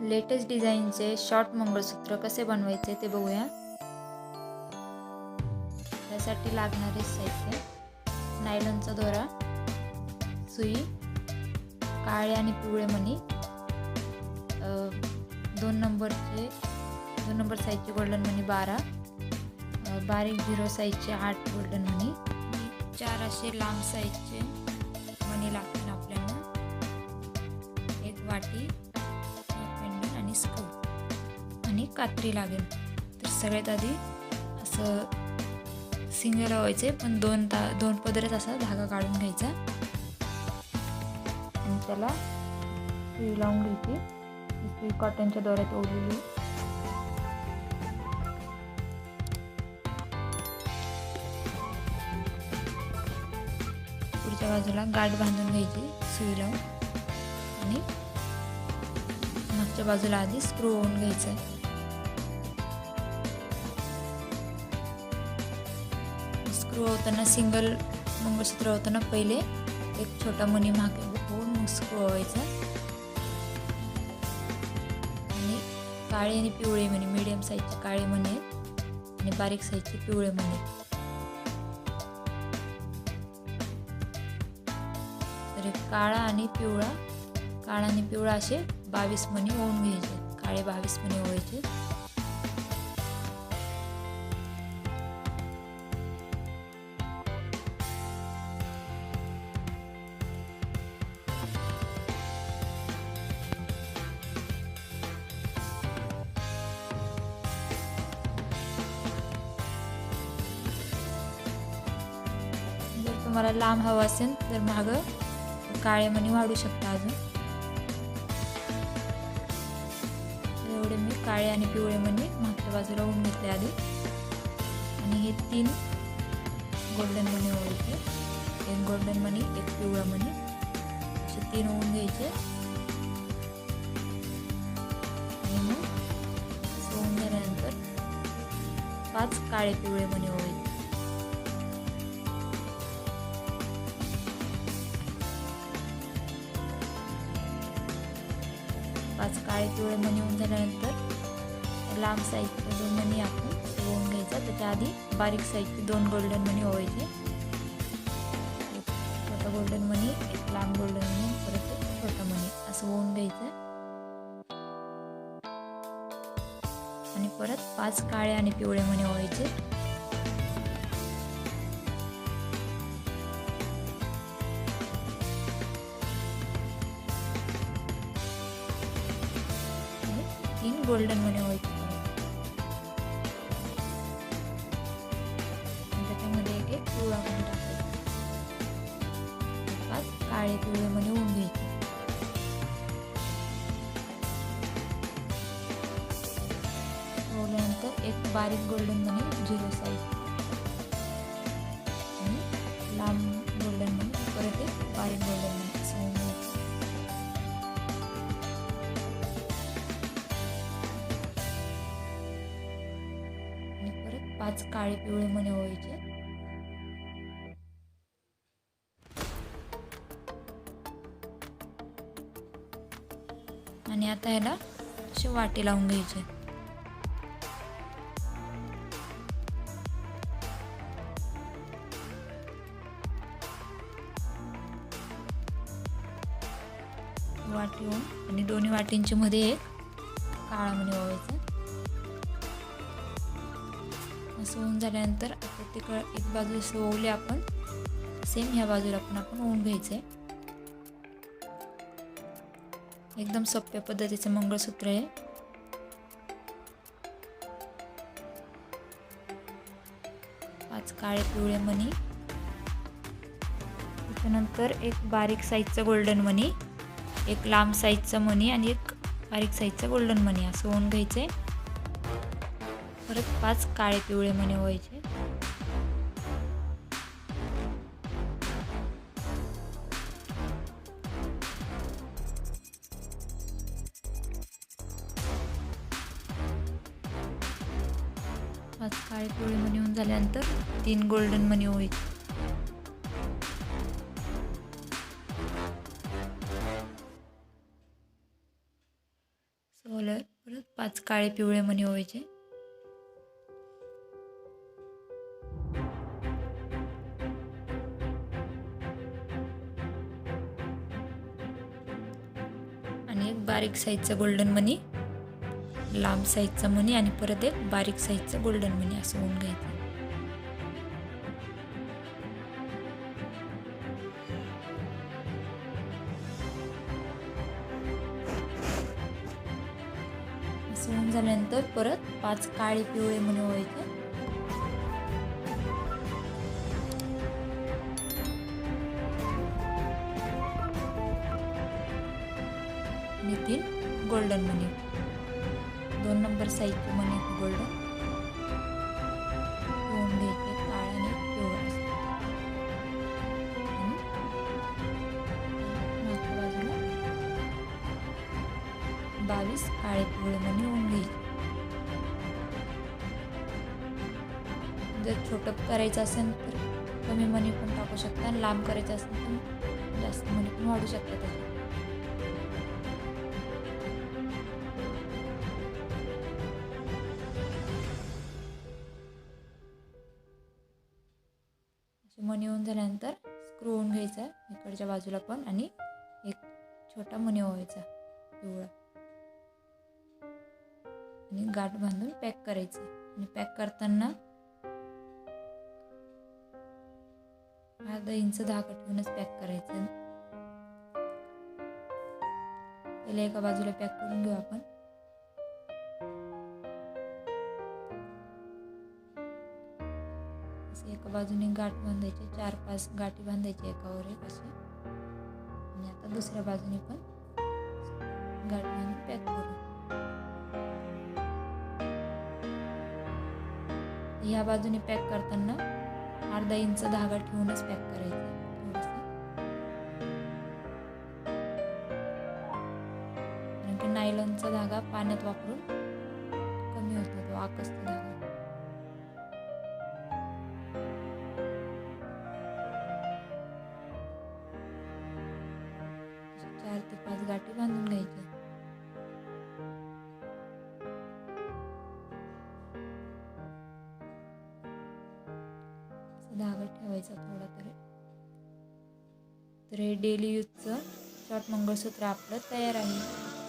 Latest डिझाईनचे short मंगळसूत्र कसे बनवायचे ते बघूया. त्यासाठी लागणारे साहित्य नायलॉनचा दोरा सुई काळे आणि पिवळे मणी दोन नंबरचे दोन नंबर साईजचे गोल्डन मणी बारा बारीक झिरो साईजचे आठ गोल्डन मणी. चार असे लांब साईजचे मणी लागतील आपल्याला. एक वाटी पेंडल आणि आणि कात्री लागेल. तर सगळ्यात आधी असं सिंगल लावायचे पण दोन ता दोन पदरच असा धागा काढून घ्यायचा. आणि त्याला सुई लावून घ्यायची. सुई कॉटनच्या दोऱ्यात ओढलेली. पुढच्या बाजूला गाठ बांधून घ्यायची सुई लावून. आणि मागच्या बाजूला आधी स्क्रू होऊन घ्यायचं आहे स्क्रू होताना सिंगल मंगळसूत्र होताना पहिले एक छोटा मनी मागे होऊन मग स्क्रू व्हायचा आणि काळे आणि पिवळे मणी मिडियम साईजचे काळे मणी आहेत आणि बारीक साईजचे पिवळे मणी आहेत. तर काळा आणि पिवळा काळा आणि पिवळा असे बावीस मणी होऊन घ्यायचे काळे बावीस मणी व्हायचे जर तुम्हाला लांब हवा असेल तर मागं काळे मणी वाढू शकता अजून. काळे आणि पिवळे मणी मागच्या बाजूला होऊन घेतले आधी. आणि हे तीन गोल्डन मनी ओळखले एक गोल्डन मनी एक पिवळा मनी असे तीन होऊन घ्यायचे. आणि मग होऊन झाल्यानंतर पाच काळे पिवळे मणी ओळखले पाच काळे पिवळे मणी होऊन झाल्यानंतर लांब साईज जो मणी आपण ओवून घ्यायचा. त्याच्या आधी बारीक साईजचे दोन गोल्डन मणी ओवायचे. एक छोटा गोल्डन मणी एक लांब गोल्डन मणी परत एक छोटा मणी. असं होऊन घ्यायचं. आणि परत पाच काळे आणि पिवळे मणी ओवायचे. तीन गोल्डन मणी आणि त्याच्यामध्ये एक एक पिवळा मणी टाकायचा पाच काळे पिवळे मणी होऊन घ्यायचे ओवल्यानंतर एक बारीक गोल्डन मणी झिरो साईज पाच काळे पिवळे मणी व्हायचे. आणि आता ह्याला असे वाटे लावून घ्यायचे. वाटी होऊन आणि दोन्ही वाटींच्या मध्ये एक काळा मणी ओवायचा असं होऊन झाल्यानंतर आता तिकडं एक बाजू असं ओवले आपण. सेम ह्या बाजूला पण आपण ओवून घ्यायचं आहे एकदम सोप्या पद्धतीचं मंगळसूत्र आहे. पाच काळे पिवळे मणी. त्याच्यानंतर एक बारीक साईजचं गोल्डन मणी एक लांब साईजचं मणी आणि एक बारीक साईजचं गोल्डन मणी. असं होऊन घ्यायचं आहे परत पाच काळे पिवळे मणी व्हायचे. पाच काळे पिवळे मणी होऊन झाल्यानंतर तीन गोल्डन मनी व्हायचे. सोलर परत पाच काळे पिवळे मणी व्हायचे. आणि एक बारीक साईजचा गोल्डन मनी लांब साईजचा मनी आणि परत एक बारीक साईजचा गोल्डन मनी असं होऊन घ्यायचं. असं होऊन झाल्यानंतर परत पाच काळे पिवळे मनी व्हायचे आणि गोल्डन मनी. दोन नंबर साईजचे मनी गोल्डन. दोन घ्यायचे आणि पिवळा मागच्या बाजूला. बावीस काळे पिवळे मनी होऊन घ्यायचे जर छोटं करायचं असेल तर कमी मनी पण टाकू शकता आणि लांब करायचं असेल तर जास्त मनी पण वाढू शकता त्याच्यात. इकडच्या बाजूला पण आणि एक छोटा मुनी व्हायचा पिवळा. आणि गाठ बांधून पॅक करायचं. आणि पॅक करताना अर्धा इंच धागा ठेवूनच पॅक करायचं. त्याला एका बाजूला पॅक करून घेऊ आपण. बाजूने गाठ बांधायचे चार पाच गाठी बांधायचे एकावर एक असे आणि आता दुसऱ्या बाजूने पण गाठ बांधून पॅक करू. ह्या बाजूने पॅक करताना अर्धा इंच धागा ठेवूनच पॅक करायचं. नायलॉनचा धागा पाण्यात वापरून चार पाच गाठी बांधून घ्यायच्या धागा ठेवायचा थोडा तरी. तर हे डेली यूजचं शॉर्ट मंगळसूत्र आपलं तयार आहे.